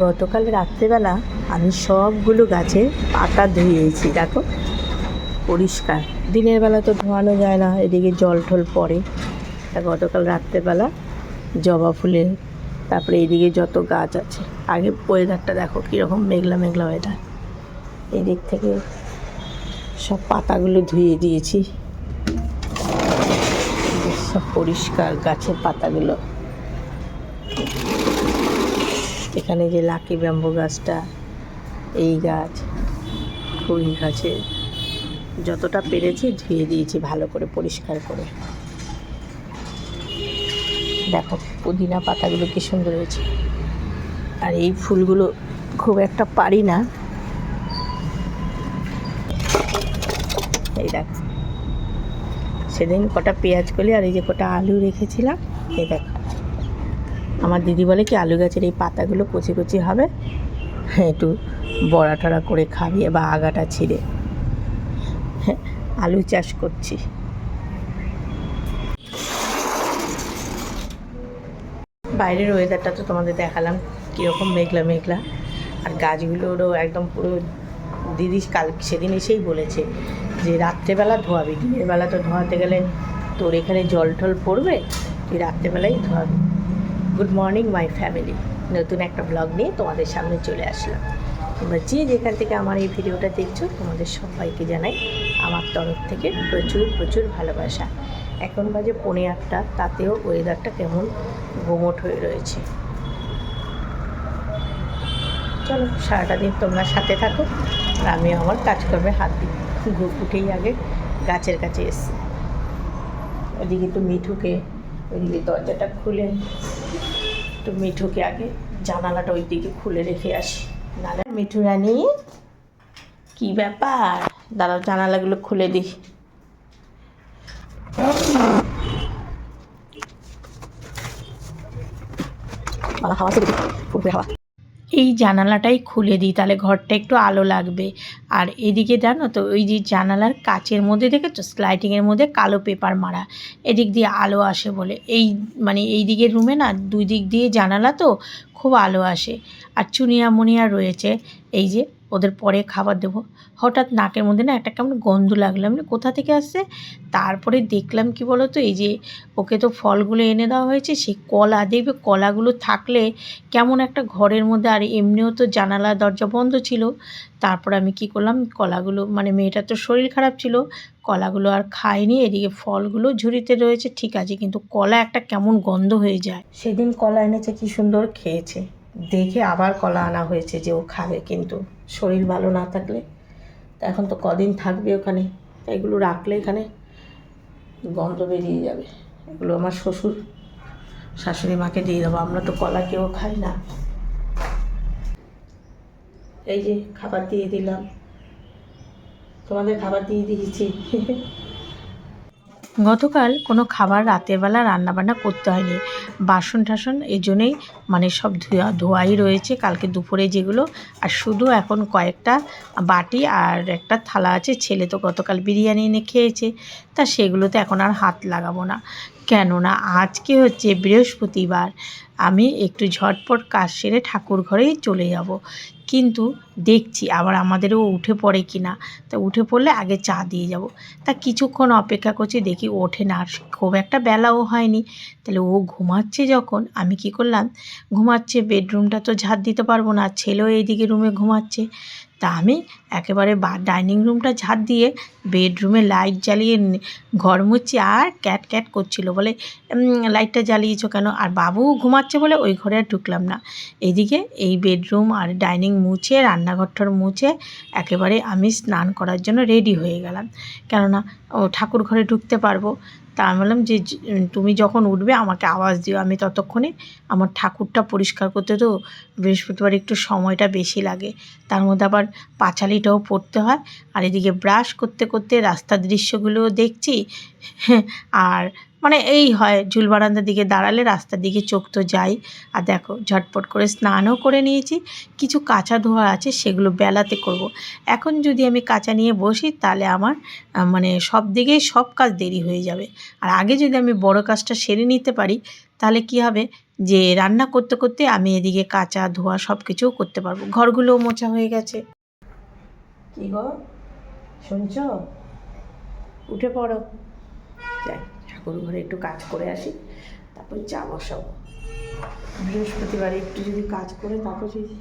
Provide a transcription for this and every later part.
গতকাল রাত্রেবেলা আমি সবগুলো গাছে পাতা ধুয়েছি, দেখো। পরিষ্কার। দিনের বেলা তো ধোয়ানো যায় না, এদিকে জল ঠল পড়ে। তা গতকাল রাত্রেবেলা জবা ফুলের তারপরে এদিকে যত গাছ আছে। আগে ওয়েদারটা দেখো, কীরকম মেঘলা মেঘলা ওয়েদার এদিক থেকে সব পাতাগুলো ধুয়ে দিয়েছি। সব পরিষ্কার গাছের পাতাগুলো। এখানে যে লাকি ব্যাম্বু গাছটা, এই গাছ ওই গাছে যতটা পেরেছি ধুয়ে দিয়েছি ভালো করে পরিষ্কার করে। দেখো পুদিনা পাতাগুলো কি সুন্দর হয়েছে। আর এই ফুলগুলো খুব একটা পারি না। এই দেখো। সেদিন কটা পেঁয়াজ কলি আর এই যে কটা আলু রেখেছিলাম, এই দেখো। আমার দিদি বলে কি আলু গাছের এই পাতাগুলো কচি কচি হবে? হ্যাঁ একটু বড়া টড়া করে খাবিয়ে বা আগাটা ছিঁড়ে। হ্যাঁ, আলু চাষ করছি। বাইরের ওয়েদারটা তো তোমাদের দেখালাম কীরকম মেঘলা মেঘলা। আর গাছগুলোরও একদম পুরো দিদি কাল সেদিন এসেই বলেছে যে রাত্রেবেলা ধোয়াবি দিনের বেলা তো ধোয়াতে গেলে তোর এখানে জল টল পড়বে তুই রাত্রেবেলাই ধোয়াবি। গুড মর্নিং মাই ফ্যামিলি নতুন একটা ব্লগ নিয়ে তোমাদের সামনে চলে আসলাম। তোমরা যে যেখান থেকে আমার এই ভিডিওটা দেখছ, তোমাদের সবাইকে জানাই আমার তরফ থেকে প্রচুর প্রচুর ভালোবাসা। এখন বাজে পৌনে আটটা, তাতেও ওয়েদারটা কেমন গোমট হয়ে রয়েছে। চলো, সারাটা দিন তোমরা সাথে থাকো আর আমি আমার কাজকর্মে হাত দিই। ঘুর উঠেই আগে গাছের কাছে এসছি। ওদিকে একটু মিঠুকে ওইদিকে দরজাটা খুলে একটু মিঠুকে আগে জানালাটা ওই দিকে খুলে রেখে আসি। নাহলে মিঠু রানী? কি ব্যাপার? দাঁড়াও জানালাগুলো খুলে দিই। হাওয়া হাওয়া। এই জানালাটাই খুলে দিই, তাহলে ঘরটা একটু আলো লাগবে। আর এদিকে জানো তো, ওই যে জানালার কাচের মধ্যে দেখেছ? স্লাইটিংয়ের মধ্যে কালো পেপার মারা। এদিক দিয়ে আলো আসে বলে। এই মানে এই দিকের রুমে না, দুই দিক দিয়ে জানালা তো, খুব আলো আসে। আর চুনিয়া মুনিয়া রয়েছে, এই যে ওদের পরে খাবার দেবো। হঠাৎ নাকের মধ্যে না একটা কেমন গন্ধ লাগল। বলি, কোথা থেকে আসছে? তারপরে দেখলাম কি বলো তো এই যে ওকে তো ফলগুলো এনে দেওয়া হয়েছে সেই কলা দেখবে কলাগুলো থাকলে কেমন একটা ঘরের মধ্যে আর এমনিও তো জানালা দরজা বন্ধ ছিল। তারপর আমি কি করলাম কলাগুলো মানে মেয়েটার তো শরীর খারাপ ছিল কলাগুলো আর খাইনি এদিকে ফলগুলো ঝুড়িতে রয়েছে ঠিক আছে কিন্তু কলা একটা কেমন গন্ধ হয়ে যায়। সেদিন কলা এনেছে কি সুন্দর খেয়েছে। দেখে আবার কলা আনা হয়েছে যে ও খাবে কিন্তু। শরীর ভালো না থাকলে। তা এখন তো কদিন থাকবে ওখানে, তা এগুলো রাখলে এখানে গন্ধ বেরিয়ে যাবে। এগুলো আমার শ্বশুর, শাশুড়ি মাকে দিয়ে দেবো, আমরা তো কলা কেউ খাই না। এই যে খাবার দিয়ে দিলাম। তোমাদের খাবার দিয়ে দিয়েছি। গতকাল কোনো খাবার রাতের বেলা রান্নাবান্না করতে হয়নি। বাসন টাসন জন্যেই মানে সব ধোয়া, ধোয়াই রয়েছে কালকে দুপুরে যেগুলো। আর শুধু এখন কয়েকটা বাটি আর একটা থালা আছে। ছেলে তো গতকাল বিরিয়ানি এনে খেয়েছে। তা সেগুলোতে এখন আর হাত লাগাবো না। কেননা আজকে হচ্ছে বৃহস্পতিবার। আমি একটু ঝটপট কাজ সেরে ঠাকুর ঘরেই চলে যাব। কিন্তু দেখছি আবার আমাদেরও উঠে পড়ে কি না তা উঠে পড়লে আগে চা দিয়ে যাব। তা কিছুক্ষণ অপেক্ষা করছি, দেখি ওঠে না। খুব একটা বেলাও হয়নি। তাহলে ও ঘুমাচ্ছে যখন, আমি কি করলাম? ঘুমাচ্ছে, বেডরুমটা তো ঝাড় দিতে পারব না। ছেলেও এইদিকে রুমে ঘুমাচ্ছে। তা আমি একেবারে বা ডাইনিং রুমটা ঝাড় দিয়ে বেডরুমে লাইট জ্বালিয়ে ঘর মুছছি আর ক্যাট ক্যাট করছিল। বলে "উম, লাইটটা জ্বালিয়েছো কেন? আর বাবু ঘুমাচ্ছে বলে ওই ঘরে আর ঢুকলাম না। এইদিকে এই বেডরুম আর ডাইনিং মুছে রান্নাঘরটার মুছে একেবারে আমি স্নান করার জন্য রেডি হয়ে গেলাম। কেননা ও ঠাকুর ঘরে ঢুকতে পারব। তা আমি বললাম যে তুমি যখন উঠবে আমাকে আওয়াজ দিও আমি ততক্ষণে আমার ঠাকুরটা পরিষ্কার করতে তো বৃহস্পতিবার একটু সময়টা বেশি লাগে। তার মধ্যে আবার পাঁচালিটাও পড়তে হয়। আর এদিকে ব্রাশ করতে করতে রাস্তার দৃশ্যগুলোও দেখছি। আর মানে এই হয়, ঝুল বারান্দার দিকে দাঁড়ালে রাস্তার দিকে চোখ তো যাই। আর দেখো, ঝটপট করে স্নানও করে নিয়েছি। কিছু কাঁচা ধোয়া আছে, সেগুলো বেলাতে করব। এখন যদি আমি কাঁচা নিয়ে বসি, তাহলে আমার মানে সব দিকেই সব কাজ দেরি হয়ে যাবে। আর আগে যদি আমি বড় কাজটা সেরে নিতে পারি, তাহলে কি হবে? যে রান্না করতে করতে আমি এদিকে কাঁচা ধোয়া সব কিছুও করতে পারব। ঘরগুলোও মোছা হয়ে গেছে। কি গো? শুনছ? উঠে পড়ো। যাই, ঠাকুর ঘরে একটু কাজ করে আসি, তারপর চা বসাবো। বৃহস্পতিবারে একটু যদি কাজ করে, তারপর যদি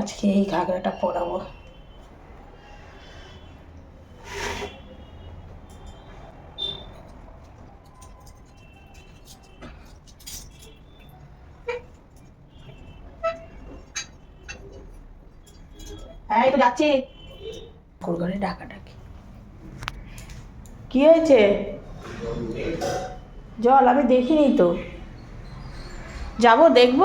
আজকে এই ঘাগরাটা পরাবো। ঠাকুর ঘরে ডাকাডাকি। কি হয়েছে? জল আমি দেখিনি তো। যাব দেখব।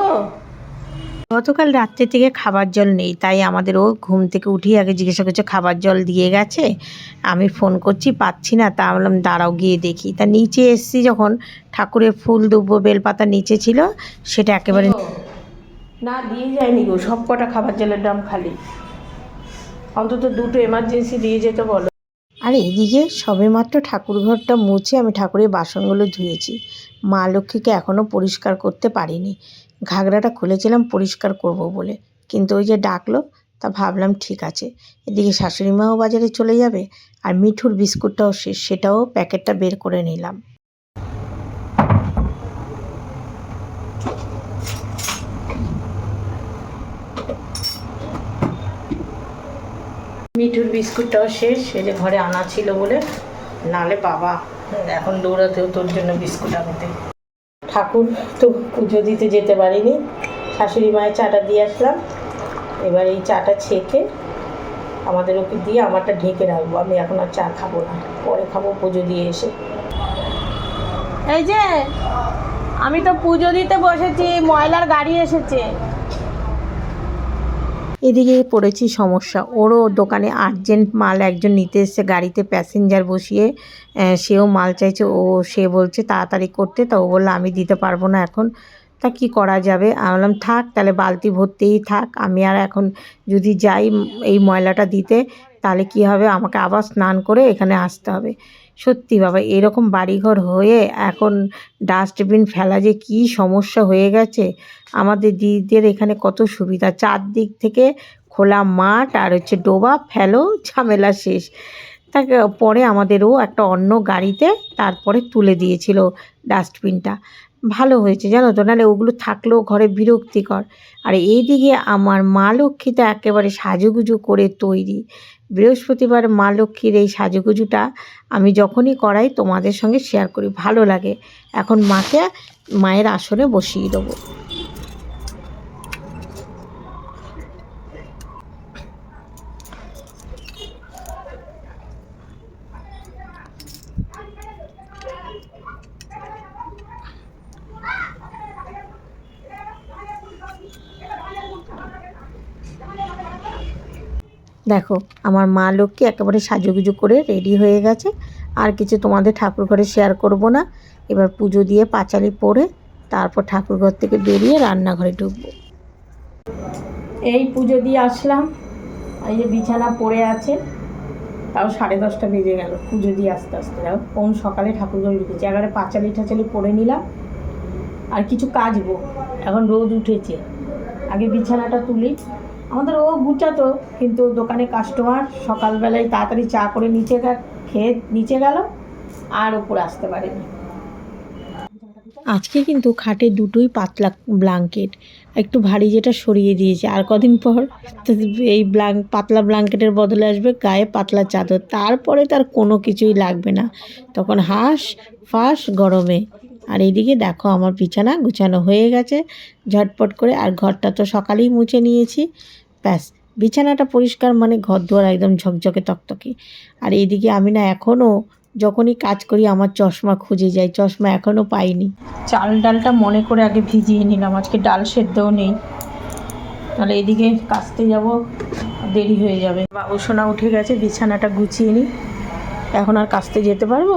গতকাল রাত্রে থেকে খাবার জল নেই তাই আমাদের ও ঘুম থেকে উঠিয়ে আগে জিজ্ঞাসা করছে খাবার জল দিয়ে গেছে? আমি ফোন করছি পাচ্ছি না তা বললাম দাঁড়াও গিয়ে দেখি। তা নিচে এসছি যখন ঠাকুরের ফুল দুব্বো বেলপাতা নিচে ছিল সেটা একেবারে না দিয়ে যায়নি গো সব কটা খাবার জলের ড্রাম খালি। অন্তত দুটো এমার্জেন্সি দিয়ে যেতে বলো। আর এদিকে সবেমাত্র ঠাকুর ঘরটা মুছে আমি ঠাকুরের বাসনগুলো ধুয়েছি। মা লক্ষ্মীকে এখনও পরিষ্কার করতে পারিনি। ঘাগরাটা খুলেছিলাম পরিষ্কার করব বলে। কিন্তু ওই যে ডাকলো, তা ভাবলাম ঠিক আছে। এদিকে শাশুড়ি মাও বাজারে চলে যাবে, আর মিঠুর বিস্কুটটাও শেষ সেটাও প্যাকেটটা বের করে নিলাম। মিঠুর বিস্কুটটাও শেষ যে ঘরে আনা ছিল বলে। নালে বাবা, এখন দৌড়াতেও তোর জন্য বিস্কুট আনতে। ঠাকুর, তো পুজো দিতে যেতে পারিনি। শাশুড়ি মায়ের চাটা দিয়ে আসলাম। এবার এই চাটা ছেঁকে আমাদের ওকে দিয়ে আমারটা ঢেকে রাখব। আমি এখন আর চা খাব না, পরে খাব পুজো দিয়ে এসে। এই যে, আমি তো পুজো দিতে বসেছি, ময়লার গাড়ি এসেছে। এদিকে পড়েছি সমস্যা। ওরও দোকানে আর্জেন্ট মাল একজন নিতে এসছে, গাড়িতে প্যাসেঞ্জার বসিয়ে সেও মাল চাইছে। ও, সে বলছে, তাড়াতাড়ি করতে। তা ও বলল, আমি দিতে পারব না এখন। তা কি করা যাবে? আমি বললাম, থাক, তাহলে বালতি ভর্তিই থাক। আমি আর এখন যদি যাই এই ময়লাটা দিতে, তাহলে কি হবে? আমাকে আবার স্নান করে এখানে আসতে হবে। সত্যি বাবা, এরকম বাড়িঘর হয়ে এখন ডাস্টবিন ফেলা যে কী সমস্যা হয়ে গেছে, আমাদের দিদিদের এখানে কত সুবিধা। চারদিক থেকে খোলা মাঠ আর হচ্ছে ডোবা ফেলো, ঝামেলা শেষ। তাকে পরে আমাদেরও একটা অন্য গাড়িতে তারপরে তুলে দিয়েছিল ডাস্টবিনটা ভালো হয়েছে জানো তো, নাহলে ওগুলো থাকলেও ঘরে বিরক্তিকর। আর এইদিকে আমার মা লক্ষ্মী তো একেবারে সাজুগুজু করে তৈরি। বৃহস্পতিবার মা লক্ষ্মীর এই সাজুগুজুটা আমি যখনই করাই তোমাদের সঙ্গে শেয়ার করি, ভালো লাগে। এখন মাকে মায়ের আসনে বসিয়ে দেবো। দেখো, আমার মা লক্ষ্মী একেবারে সাজুগুজু করে রেডি হয়ে গেছে। আর কিছু তোমাদের ঠাকুর ঘরে শেয়ার করব না। এবার পুজো দিয়ে পাঁচালি পরে তারপর ঠাকুর ঘর থেকে বেরিয়ে রান্নাঘরে ঢুকবো। এই পুজো দিয়ে আসলাম। এই যে বিছানা পড়ে আছে, তাও সাড়ে দশটা বেজে গেল। পুজো দিয়ে আস্তে আস্তে যাও। কোন সকালে ঠাকুর ঘরে ঢুকেছি। এবারে পাঁচালি ঠাচালি পরে নিলাম। আর কিছু কাচবো। এখন রোদ উঠেছে। আগে বিছানাটা তুলি। আমাদের ও গুছাতো কিন্তু দোকানে কাস্টমার সকালবেলায় তাড়াতাড়ি চা করে নিচে খেয়ে নিচে গেল আর ওপরে আসতে পারেনি। আজকে কিন্তু খাটে দুটোই পাতলা ব্ল্যাঙ্কেট একটু ভারী যেটা সরিয়ে দিয়েছে। আর কদিন পর এই ব্ল্যাঙ্ক পাতলা ব্ল্যাঙ্কেটের বদলে আসবে গায়ে পাতলা চাদর। তারপরে তার কোনো কিছুই লাগবে না। তখন হাঁস, ফাঁস গরমে। আর এইদিকে দেখো আমার বিছানা গুছানো হয়ে গেছে। ঝটপট করে, আর ঘরটা তো সকালেই মুছে নিয়েছি। ব্যাস, বিছানাটা পরিষ্কার মানে ঘর দুয়ার একদম ঝকঝকে তকতকে। আর এইদিকে আমি না এখনও যখনই কাজ করি আমার চশমা খুঁজে যাই চশমা এখনও পাইনি। চাল ডালটা মনে করে আগে ভিজিয়ে নিলাম, আজকে ডাল সেদ্ধও নেই। তাহলে এদিকে কাচতে যাব, দেরি হয়ে যাবে। বাবু সোনা উঠে গেছে, বিছানাটা গুছিয়ে নিই এখন আর কাছতে যেতে পারব?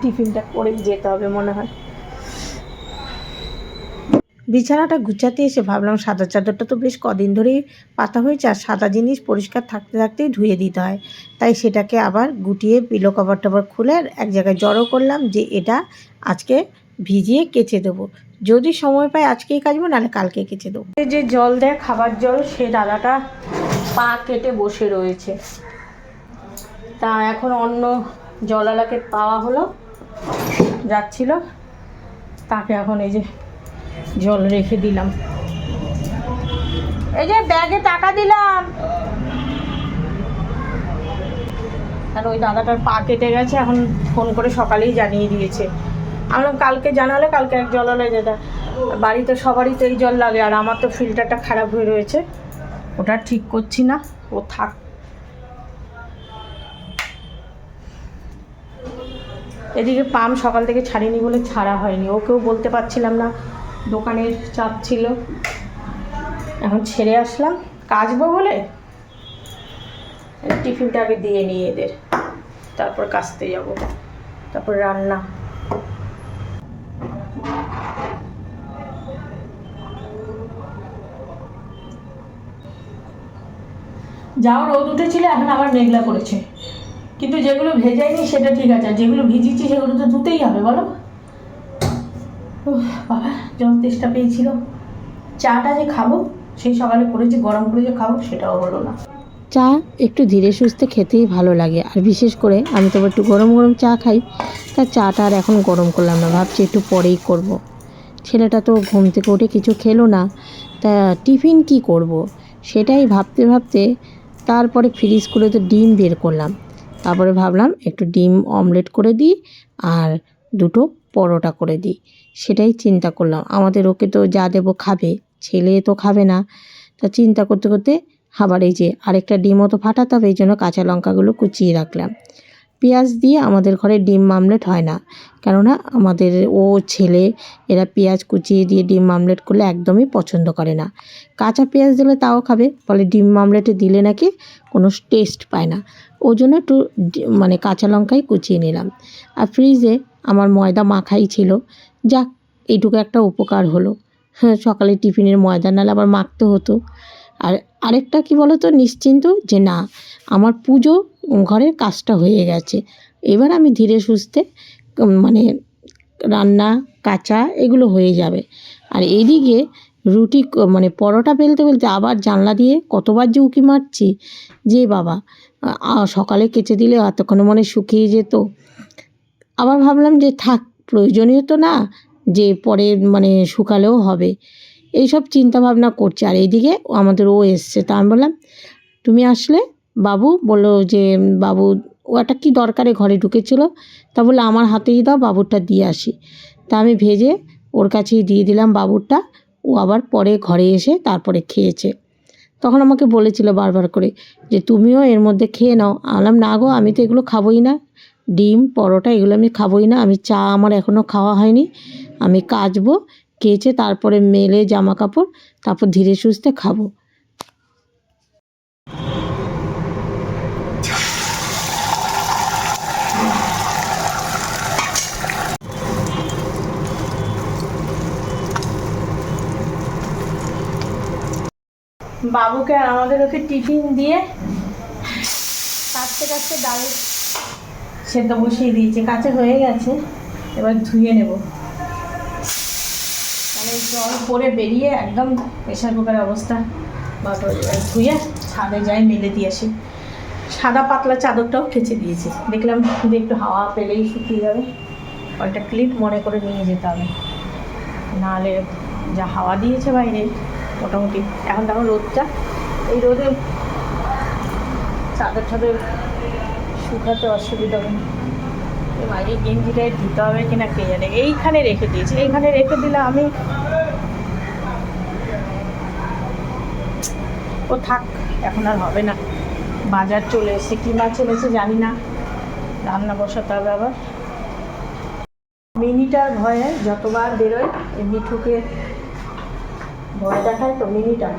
টিফিনটা করেই যেতে হবে মনে হয়। বিছানাটা গুছাতে এসে ভাবলাম সাদা চাদরটা তো বেশ কদিন ধরেই পাতা হয়েছে আর সাদা জিনিস পরিষ্কার থাকতে থাকতেই ধুয়ে দিতে হয়। তাই সেটাকে আবার গুটিয়ে পিলো কভার টভার খুলে এক জায়গায় জড়ো করলাম যে এটা আজকে ভিজিয়ে কেচে দেবো। যদি সময় পাই আজকেই কাচবো, নাহলে কালকে কেচে দেবো। যে জল দেয়, খাবার জল সে দাদাটা পা কেটে বসে রয়েছে। তা এখন অন্য জলালাকে পাওয়া হলো, যাচ্ছিল। তাকে এখন এই যে জল রেখে দিলাম। এই যে ব্যাগে টাকা দিলাম। আর ওই দাদাটার পা কেটে গেছে এখন ফোন করে সকালেই জানিয়ে দিয়েছে। আমি বললাম, কালকে জানালে কালকে এক জল হলে যেটা বাড়িতে সবারই তো এই জল লাগে আর আমার তো ফিল্টারটা খারাপ হয়ে রয়েছে। ওটা ঠিক করছি না ও থাক। এদিকে পাম সকাল থেকে ছাড়িনি বলে ছাড়া হয়নি ওকেও বলতে পারছিলাম না। দোকানের চাপ ছিল। এখন ছেড়ে আসলাম। কাচবো বলে? টিফিনটা আগে দিয়ে নিই এদের। তারপর কাচতে যাব। তারপর রান্না। যাও, রোদ উঠেছিল, এখন আবার মেঘলা করেছে। কিন্তু যেগুলো ভেজাইনি, সেটা ঠিক আছে। আর যেগুলো ভিজিয়েছি, সেগুলো তো ধুতেই হবে, বলো? জল তেষ্টা পেয়েছিল। চাটা যে খাব, সেই সকালে করেছি গরম করে যে খাব, সেটাও হলো না। চা একটু ধীরে সুস্থে খেতেই ভালো লাগে। আর বিশেষ করে আমি তো একটু গরম গরম চা খাই, তা চাটা আর এখন গরম করলাম না, ভাবছি একটু পরেই করব। ছেলেটা তো ঘুম থেকে উঠে কিছু খেলো না, তা টিফিন কি করব। সেটাই ভাবতে ভাবতে তারপরে ফ্রিজ করে তো ডিম বের করলাম। তারপরে ভাবলাম একটু ডিম অমলেট করে দিই, আর দুটো পরোটা করে দিই। সেটাই চিন্তা করলাম। আমাদের ওকে তো যা দেবো খাবে, ছেলে তো খাবে না। তা চিন্তা করতে করতে আবার এই যে আরেকটা ডিমও তো ফাটাতে হবে, এই জন্য কাঁচা লঙ্কাগুলো কুচিয়ে রাখলাম। পেঁয়াজ দিয়ে আমাদের ঘরে ডিম মামলেট হয় না। কেননা আমাদের ও ছেলে, এরা পেঁয়াজ কুচিয়ে দিয়ে ডিম মামলেট করলে একদমই পছন্দ করে না। কাঁচা পেঁয়াজ দিলে তাও খাবে ফলে ডিম মামলেটে দিলে নাকি কোনো টেস্ট পায় না। ওই জন্য একটু মানে কাঁচা লঙ্কাই কুচিয়ে নিলাম। আর ফ্রিজে আমার ময়দা মাখাই ছিল যাক, এইটুকু একটা উপকার হলো। হ্যাঁ সকালে টিফিনের ময়দা নালে আবার মাখতে হতো। আর আরেকটা কি বলো তো নিশ্চিন্ত যে না, আমার পুজো ঘরের কাজটা হয়ে গেছে। এবার আমি ধীরে সুস্থে মানে রান্না, কাঁচা এগুলো হয়ে যাবে। আর এদিকে রুটি মানে পরোটা বেলতে বেলতে আবার জানলা দিয়ে কতবার যে উঁকি মারছি। যে বাবা সকালে কেচে দিলে এতক্ষণ মনে শুকিয়ে যেত। আবার ভাবলাম যে থাক প্রয়োজনীয় তো না, যে পরে মানে শুকালেও হবে। এইসব চিন্তা ভাবনা করছে। আর এইদিকে আমাদের ও এসছে। তা আমি বললাম, তুমি আসলে? বাবু বলল যে, বাবু, ও একটা কী দরকারে ঘরে ঢুকেছিল? তা বলল, আমার হাতেই দাও, বাবুরটা দিয়ে আসি। তা আমি ভেজে ওর কাছেই দিয়ে দিলাম বাবুরটা। ও আবার পরে ঘরে এসে তারপরে খেয়েছে। তখন আমাকে বলেছিল বারবার করে যে, তুমিও এর মধ্যে খেয়ে নাও। আলাম না গো, আমি তো এগুলো খাবোই না। ডিম, পরোটা এগুলো আমি খাবোই না। আমি চা আমার এখনও খাওয়া হয়নি। আমি কাচবো, কেচে তারপরে মেলে জামা কাপড় তারপর ধীরে সুস্থে খাব। বাবুকে আর আমাদের ওকে টিফিন দিয়ে কাটতে কাটতে ডাল সেদ্ধ বসিয়ে দিয়েছে কাছে হয়ে গেছে। এবার ধুয়ে নেব। মানে জল পরে বেরিয়ে একদম প্রেশার কুকারের অবস্থা। এবার ধুয়ে ছাদে যাই মেলে দিয়ে আসি। সাদা পাতলা চাদরটাও খেচে দিয়েছি। দেখলাম যে একটু হাওয়া পেলেই শুকিয়ে যাবে। কয়েকটা ক্লিপ মনে করে নিয়ে যেতে হবে। নাহলে যা হাওয়া দিয়েছে বাইরে, মোটামুটি। এখন দেখো রোদটা। এই রোদে চাদর টাদর শুকাতে অসুবিধা হবে এই বাইরে গেঞ্জিটায় ধুতে হবে কিনা কে জানে। এইখানে রেখে দিয়েছি। এইখানে রেখে দিলে আমি ও থাক, এখন আর হবে না। বাজার চলে এসেছে, কী মাছ এনেছে জানি না। রান্না বসাতে হবে আবার। মিনিটার ভয়ে যতবার বেরোয়, এই মিঠুকে ভয় দেখায় তো মিনিটার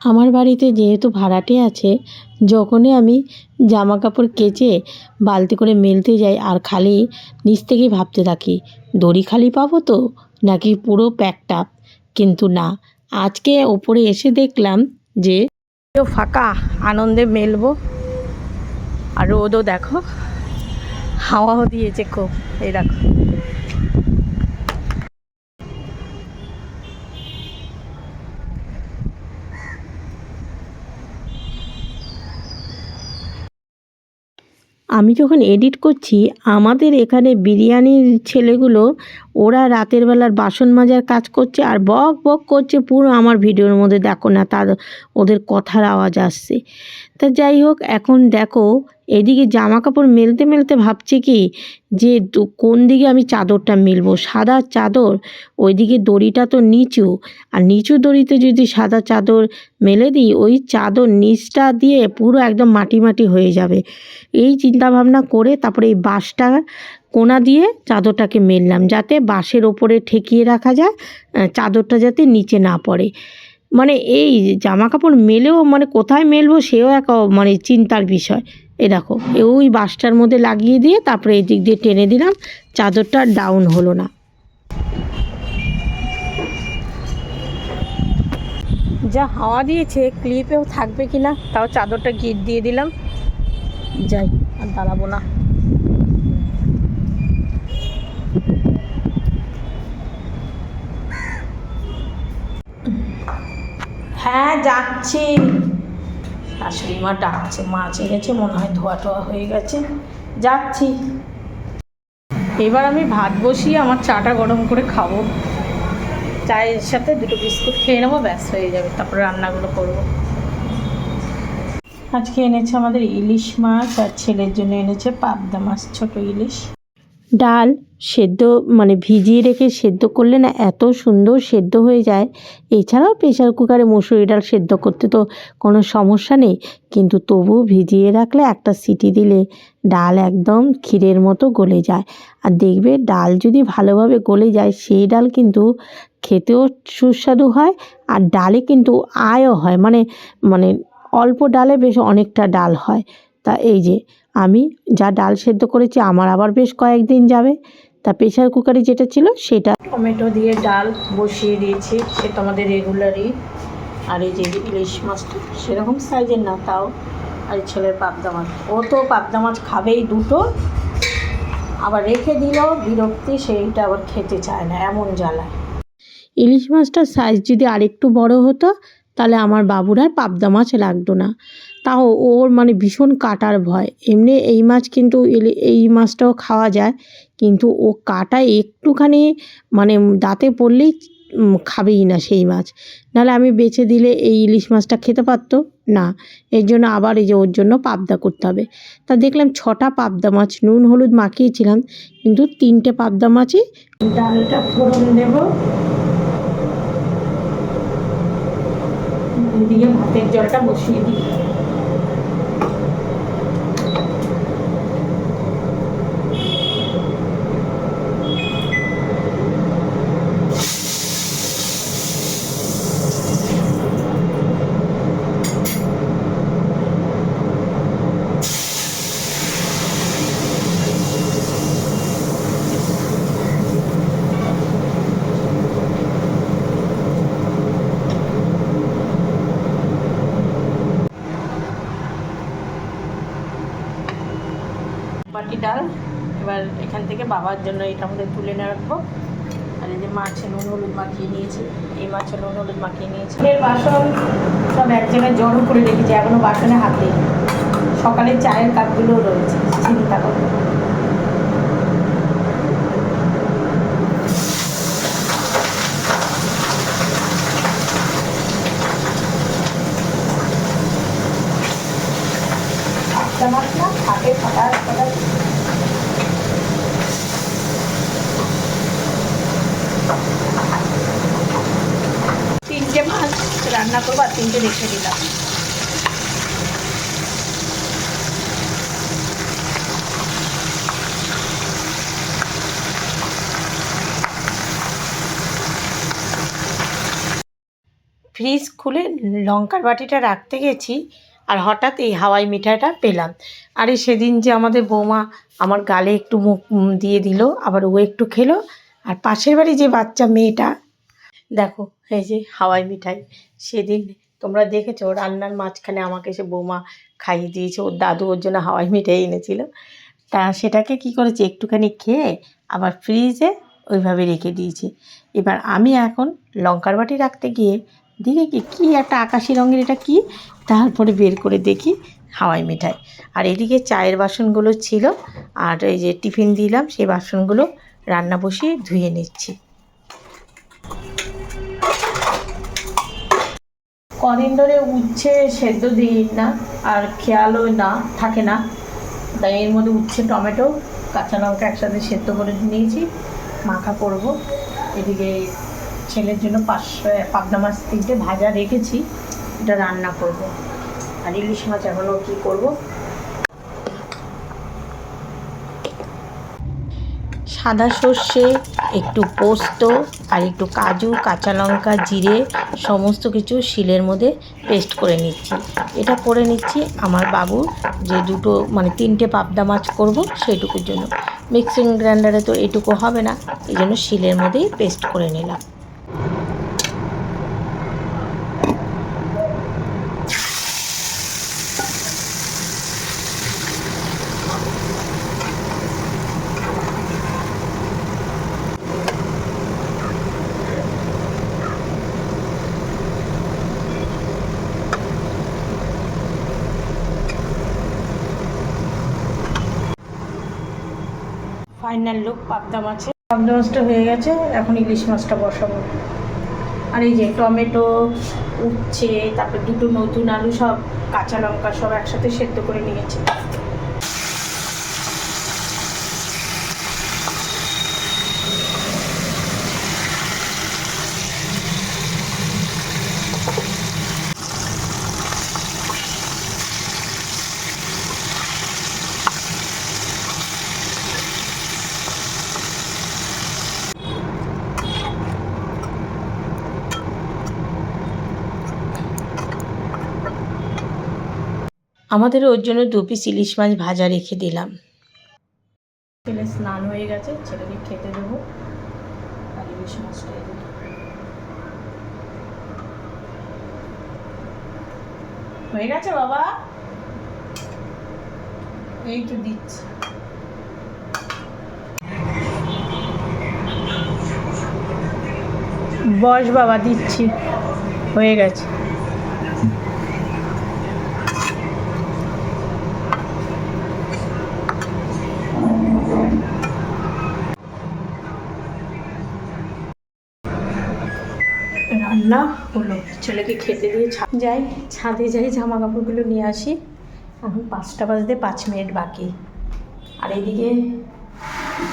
আমার বাড়িতে যেহেতু ভাড়াটে আছে, যখনই আমি জামা কাপড় কেচে বালতি করে মেলতে যাই আর খালি নিচ থেকেই ভাবতে থাকি, দড়ি খালি পাবো তো, নাকি পুরো প্যাকটা? কিন্তু না, আজকে ওপরে এসে দেখলাম যে ফাঁকা, আনন্দে মেলবো। আর রোদও দেখো, হাওয়াও দিয়েছে খুব, এই দেখো। আমি যখন এডিট করছি, আমাদের এখানে বিরিয়ানির ছেলেগুলো, ওরা রাতের বেলার বাসন মাজার কাজ করছে আর বক বক করছে, পুরো আমার ভিডিওর মধ্যে দেখো না, তার ওদের কথার আওয়াজ আসছে। তা যাই হোক, এখন দেখো, এদিকে জামা কাপড় মেলতে মেলতে ভাবছি কি, যে কোন দিকে আমি চাদরটা মেলবো? সাদা চাদর, ওইদিকে দড়িটা তো নিচু। আর নিচু দড়িতে যদি সাদা চাদর মেলে দিই, ওই চাদর নিচটা দিয়ে পুরো একদম মাটি মাটি হয়ে যাবে। এই চিন্তা ভাবনা করে তারপরে এই বাঁশটা কোনা দিয়ে চাদরটাকে মেললাম, যাতে বাঁশের ওপরে ঠেকিয়ে রাখা যায় চাদরটা যাতে নিচে না পড়ে। মানে এই জামা কাপড় মেলেও মানে কোথায় মেলবো সেও এক মানে চিন্তার বিষয়। এ দেখো ওই বাসটার মধ্যে লাগিয়ে দিয়ে তারপরে এই দিক দিয়ে টেনে দিলাম, চাদরটা ডাউন হলো না। যা হাওয়া দিয়েছে ক্লিপেও থাকবে কি না, তাও চাদরটা গিট দিয়ে দিলাম। যাই, আর দাঁড়াবো না। হ্যাঁ যাচ্ছি। শাশুড়ি মা ডাকছে মাছ গেছে মনে হয় ধোয়া টোয়া হয়ে গেছে। যাচ্ছি। এবার আমি ভাত বসিয়ে আমার চাটা গরম করে খাব। চায়ের সাথে দুটো বিস্কুট খেয়ে নেব, ব্যাস হয়ে যাবে। তারপরে রান্নাগুলো করব। আজকে এনেছে আমাদের ইলিশ মাছ, আর ছেলের জন্য এনেছে পাবদা মাছ, ছোট ইলিশ। ডাল সেদ্ধ মানে ভিজিয়ে রেখে সেদ্ধ করলে না এত সুন্দর সেদ্ধ হয়ে যায়। এছাড়াও প্রেশার কুকারে মুসুরি ডাল সেদ্ধ করতে তো কোনো সমস্যা নেই। কিন্তু তবু ভিজিয়ে রাখলে একটা সিটি দিলে ডাল একদম ক্ষীরের মতো গলে যায়। আর দেখবে ডাল যদি ভালোভাবে গলে যায়, সেই ডাল কিন্তু খেতেও সুস্বাদু হয় আর ডালে কিন্তু আয়ও হয়। মানে মানে অল্প ডালে বেশ অনেকটা ডাল হয়। তা এই যে আমি যা ডাল সেদ্ধ করেছি আমার আবার বেশ কয়েকদিন যাবে। তা প্রেশার কুকারে যেটা ছিল সেটা টমেটো দিয়ে ডাল বসিয়ে দিয়েছি সেটা আমাদের রেগুলারই আর এই যে ইলিশ মাছটা সেরকম সাইজের না তাও। আর ছেলের পাবদা মাছ। ও তো পাবদা মাছ খাবেই দুটো। আবার রেখে দিলেও বিরক্তি সেইটা আবার খেতে চায় না এমন জ্বালায়। ইলিশ মাছটার সাইজ যদি আরেকটু বড় হতো তাহলে আমার বাবুর আর পাবদা মাছ লাগতো না। তাও ওর মানে ভীষণ কাটার ভয়। এমনি এই মাছ কিন্তু ইলি- এই মাছটাও খাওয়া যায়, কিন্তু ও কাটা একটুখানি মানে দাঁতে পড়লেই খাবেই না সেই মাছ। নাহলে আমি বেছে দিলে এই ইলিশ মাছটা খেতে পারতো? না, এর জন্য আবার এই যে ওর জন্য পাবদা করতে হবে। তা দেখলাম ছটা পাবদা মাছ, নুন, হলুদ মাখিয়েছিলাম, কিন্তু তিনটে পাবদা মাছই ডালটা ফোড়ন দেবো। ভাতের জলটা বসিয়ে দিই বাটি ডাল এবার এখান থেকে বাবার জন্য এটা আমাদের তুলে নিয়ে রাখব। আর এই যে মাছে নুন, হলুদ মাখিয়ে নিয়েছি। এই মাছে নুন, হলুদ মাখিয়ে নিয়েছি। এর বাসন সব এক জায়গায় জড়ো করে রেখেছি, এখনও বাসনে হাতে দিই সকালের চায়ের কাপগুলোও রয়েছে চিন্তা করব একটা মাছ না হাতে ফটাস ফটাস তিনটে মাছ রান্না করব আর তিনটে রেখে দিলাম। ফ্রিজ খুলে লঙ্কার বাটিটা রাখতে গেছি আর হঠাৎ এই হাওয়াই মিঠাইটা পেলাম। আরে সেদিন যে আমাদের বৌমা আমার গালে একটু মুখ দিয়ে দিল, আবার ও একটু খেলো, আর পাশের বাড়ি যে বাচ্চা মেয়েটা দেখো, এই যে হাওয়াই মিঠাই, সেদিন তোমরা দেখেছ রান্নার মাঝখানে আমাকে সে বৌমা খাইয়ে দিয়েছে, ওর দাদু ওর জন্য হাওয়াই মিঠাই এনেছিল। তা সেটাকে কি করেছে, একটুখানি খেয়ে আবার ফ্রিজে ওইভাবে রেখে দিয়েছি। এবার আমি এখন লঙ্কার বাটি রাখতে গিয়ে দেখি কি, কী একটা আকাশি রঙের এটা কি, তারপরে বের করে দেখি হাওয়াই মিঠাই। আর এদিকে চায়ের বাসনগুলো ছিল, আর এই যে টিফিন দিলাম সেই বাসনগুলো রান্না বসিয়ে ধুয়ে নিচ্ছি। কদিন ধরে উচ্ছে সেদ্ধ দিই না, আর খেয়ালও না, থাকে না। তাই এর মধ্যে উচ্ছে, টমেটো, কাঁচা লঙ্কা একসাথে সেদ্ধ করে নিয়েছি, মাখা করব। এদিকে ছেলের জন্য পাঁচশো পাবনা মাছ তিনটে ভাজা রেখেছি, এটা রান্না করব। আর ইলিশ মাছ এখনও কী করব? সাদা সর্ষে, একটু পোস্ত আর একটু কাজু, কাঁচা লঙ্কা, জিরে, সমস্ত কিছু শিলের মধ্যে পেস্ট করে নিচ্ছি। এটা করে নিচ্ছি আমার বাবু যে দুটো মানে তিনটে পাবদা মাছ করব সেইটুকুর জন্য। মিক্সিং গ্রাইন্ডারে তো এটুকু হবে না এই জন্য শিলের মধ্যেই পেস্ট করে নিলাম। ফাইনাল লুক, পাবদা মাছে পাবদা মাছটা হয়ে গেছে, এখন ইলিশ মাছটা বসাবো। আর এই যে টমেটো, উচ্ছে, তারপর দুটো নতুন আলু সব, কাঁচা লঙ্কা সব একসাথে সেদ্ধ করে নিয়েছি। আমাদের ওর জন্য দু পিস ইলিশ মাছ ভাজা রেখে দিলাম। ছেলে স্নান হয়ে গেছে, ছেলেকে খেতে দেবো। আর ইলিশ মাছটা হয়ে গেছে বাবা? এই তো দিচ্ছি। বস বাবা, দিচ্ছি। হয়ে গেছে। ছেলেকে খেতে দিয়ে যাই, ছাদে যাই জামা কাপড়গুলো নিয়ে আসি। এখন পাঁচটা বাজতে পাঁচ মিনিট বাকি। আর এদিকে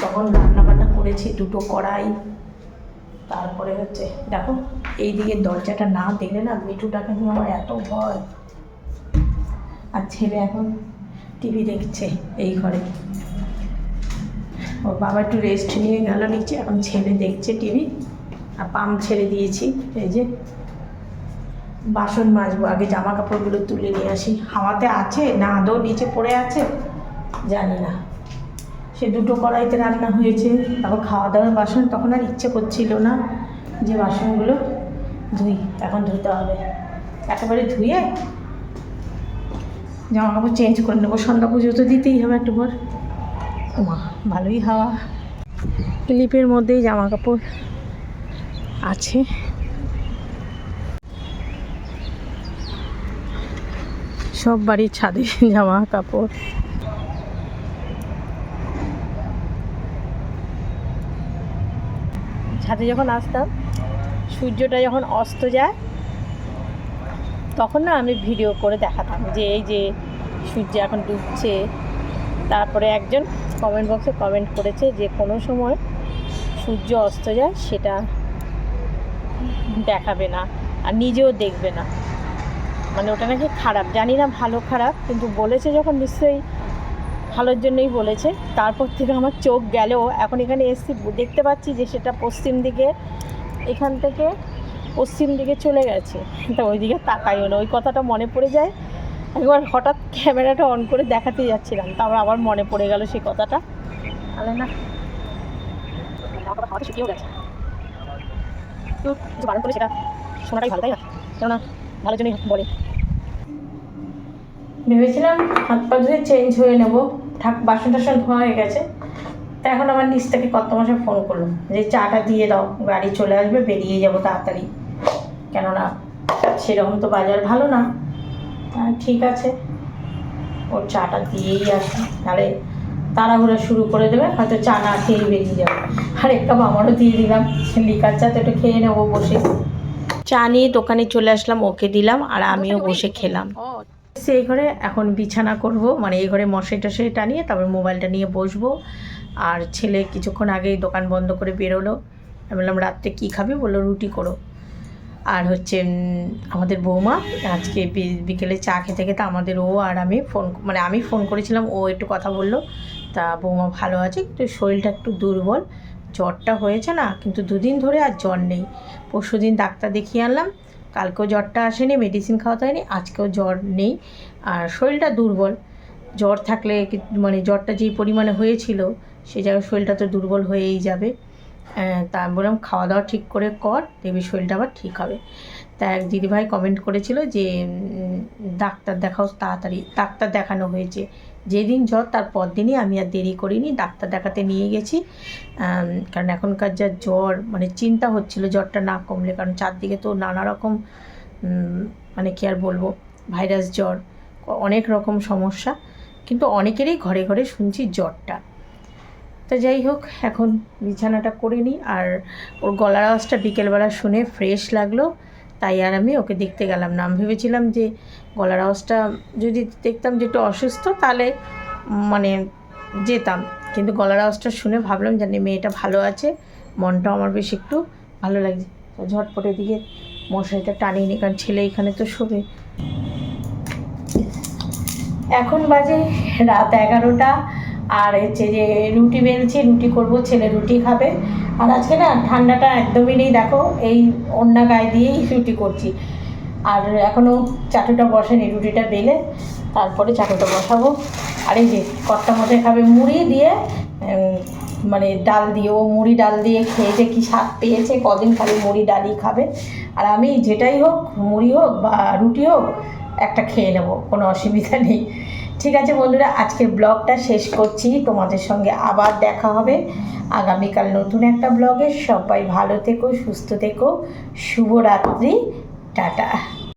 তখন রান্না বান্না করেছি, দুটো কড়াই, তারপরে হচ্ছে, দেখো এই দিকে দরজাটা না দেখলে না মিঠুটাকে নিয়ে আমার এত ভয়। আর ছেলে এখন টিভি দেখছে এই ঘরে। ওর বাবা একটু রেস্ট নিয়ে গেল নিচে, এখন ছেলে দেখছে টিভি। আর পাম্প ছেড়ে দিয়েছি, এই যে বাসন মাজবো, আগে জামা কাপড়গুলো তুলে নিয়ে আসি। হাওয়াতে আছে না আদৌ নিচে পড়ে আছে? জানি না। সে দুটো কড়াইতে রান্না হয়েছে, তারপর খাওয়া দাওয়ার বাসন তখন আর ইচ্ছে করছিল না যে বাসনগুলো ধুই, এখন ধুতে হবে। একেবারে ধুয়ে জামা কাপড় চেঞ্জ করে নেব। সন্ধ্যা পুজো তো দিতেই হবে একটু পর। মা ভালোই হাওয়া। ক্লিপের মধ্যেই জামা কাপড় আছে। সব বাড়ির ছাদে জামা কাপড়। ছাদে যখন আসতাম, সূর্যটা যখন অস্ত যায়, তখন না আমি ভিডিও করে দেখাতাম যে এই যে সূর্য এখন ডুবছে। তারপরে একজন কমেন্ট বক্সে কমেন্ট করেছে যে কোনো সময় সূর্য অস্ত যায়, সেটা দেখাবে না আর নিজেও দেখবে না। মানে ওটা নাকি খারাপ। জানি না ভালো খারাপ, কিন্তু বলেছে যখন নিশ্চয়ই ভালোর জন্যই বলেছে। তারপর থেকে আমার চোখ গেলেও এখন এখানে এসছি, দেখতে পাচ্ছি যে সেটা পশ্চিম দিকে, এখান থেকে পশ্চিম দিকে চলে গেছে। তা ওই দিকে তাকাইও না, ওই কথাটা মনে পড়ে যায়। একবার হঠাৎ ক্যামেরাটা অন করে দেখাতে যাচ্ছিলাম তারপর আবার মনে পড়ে গেল সেই কথাটা। তাহলে না শুকিয়েও গেছে। বারণ করে সেটা শোনাটাই ভালো, তাই না? কেননা ভালো জন্যই বলে। ভেবেছিলাম হাত পা ধুয়ে চেঞ্জ হয়ে নেব। ঠাক বাসন টাসন ধোয়া হয়ে গেছে। তা এখন আমার নিচ থেকে কত মাসে ফোন করল যে চাটা দিয়ে দাও, গাড়ি চলে আসবে, বেরিয়ে যাব তাড়াতাড়ি। কেননা সেরকম তো বাজার ভালো না। ঠিক আছে, ওর চাটা দিয়েই আসি। তাহলে তাড়াহুড়া শুরু করে দেবে, হয়তো চা না খেয়েই বেরিয়ে যাবে। আর এক কাপ আমারও দিয়ে দিলাম লিকার চা তো একটু খেয়ে নেব বসে। চা নিয়ে দোকানে চলে আসলাম, ওকে দিলাম, আর আমিও বসে খেলাম। সেই ঘরে এখন বিছানা করব। মানে এই ঘরে মশারি টশারি টানিয়ে তারপর মোবাইলটা নিয়ে বসবো। আর ছেলে কিছুক্ষণ আগেই দোকান বন্ধ করে বেরোলো। আমি বললাম, রাত্রে কী খাবে? বলল, রুটি করো। আর হচ্ছে আমাদের বৌমা আজকে বিকেলে চা খেতে খেতে আমাদের ও আর আমি ফোন মানে আমি ফোন করেছিলাম, ও একটু কথা বলল। তা বৌমা ভালো আছে, কিন্তু শরীরটা একটু দুর্বল। জ্বরটা হয়েছে না, কিন্তু দুদিন ধরে আর জ্বর নেই। পরশু দিন ডাক্তার দেখিয়ে আনলাম কালকেও জ্বরটা আসেনি মেডিসিন খাওয়াতে হয়নি, আজকেও জ্বর নেই। আর শরীরটা দুর্বল। জ্বর থাকলে মানে জ্বরটা যেই পরিমাণে হয়েছিল, সে জায়গায় শরীরটা তো দুর্বল হয়েই যাবে। তা আমি বললাম খাওয়া দাওয়া ঠিক করে কর, দেখবি শরীরটা আবার ঠিক হবে। তা এক দিদিভাই কমেন্ট করেছিল যে ডাক্তার দেখাও তাড়াতাড়ি ডাক্তার দেখানো হয়েছে। যেদিন জ্বর, তার পর দিনই আমি আর দেরি করিনি, ডাক্তার দেখাতে নিয়ে গেছি। কারণ এখনকার যা জ্বর মানে চিন্তা হচ্ছিল জ্বরটা না কমলে, কারণ চারদিকে তো নানা রকম মানে কি আর বলব, ভাইরাস জ্বর, অনেক রকম সমস্যা, কিন্তু অনেকেরই ঘরে ঘরে শুনছি জ্বরটা। তো যাই হোক, এখন বিছানাটা করে নিই, আর ওর গলার আওয়াজটা বিকেলবেলা শুনে ফ্রেশ লাগল, তাই আর আমি ওকে দেখতে গেলাম না। আমি ভেবেছিলাম যে গলার আওয়াজটা যদি দেখতাম যে একটু অসুস্থ, তাহলে মানে যেতাম। কিন্তু গলার আওয়াজটা শুনে ভাবলাম জানি মেয়েটা ভালো আছে মনটা আমার বেশ একটু ভালো লাগছে। তো ঝটপটে দিকে মশারিটা টানিয়ে নিই কারণ ছেলে এখানে তো শোবে। এখন বাজে রাত এগারোটা, আর হচ্ছে যে রুটি বেলছি, রুটি করব, ছেলে রুটি খাবে। আর আজকে না ঠান্ডাটা একদমই নেই, দেখো, এই অন্যা গায়ে দিয়েই রুটি করছি। আর এখনও চাটুটা বসেনি রুটিটা বেলে তারপরে চাটুটা বসাবো। আর এই যে কর্তা মশাই খাবে মুড়ি দিয়ে মানে ডাল দিয়ে, ও মুড়ি ডাল দিয়ে খেয়ে যে কী স্বাদ পেয়েছে, কদিন খালি মুড়ি ডালই খাবে। আর আমি যেটাই হোক, মুড়ি হোক বা রুটি হোক, একটা খেয়ে নেব, কোনো অসুবিধা নেই। ঠিক আছে বন্ধুরা আজকের ব্লগটা শেষ করছি। তোমাদের সঙ্গে আবার দেখা হবে। আগামীকাল নতুন একটা ব্লগে সবাই ভালো থেকো, সুস্থ থেকো। শুভরাত্রি। টাটা।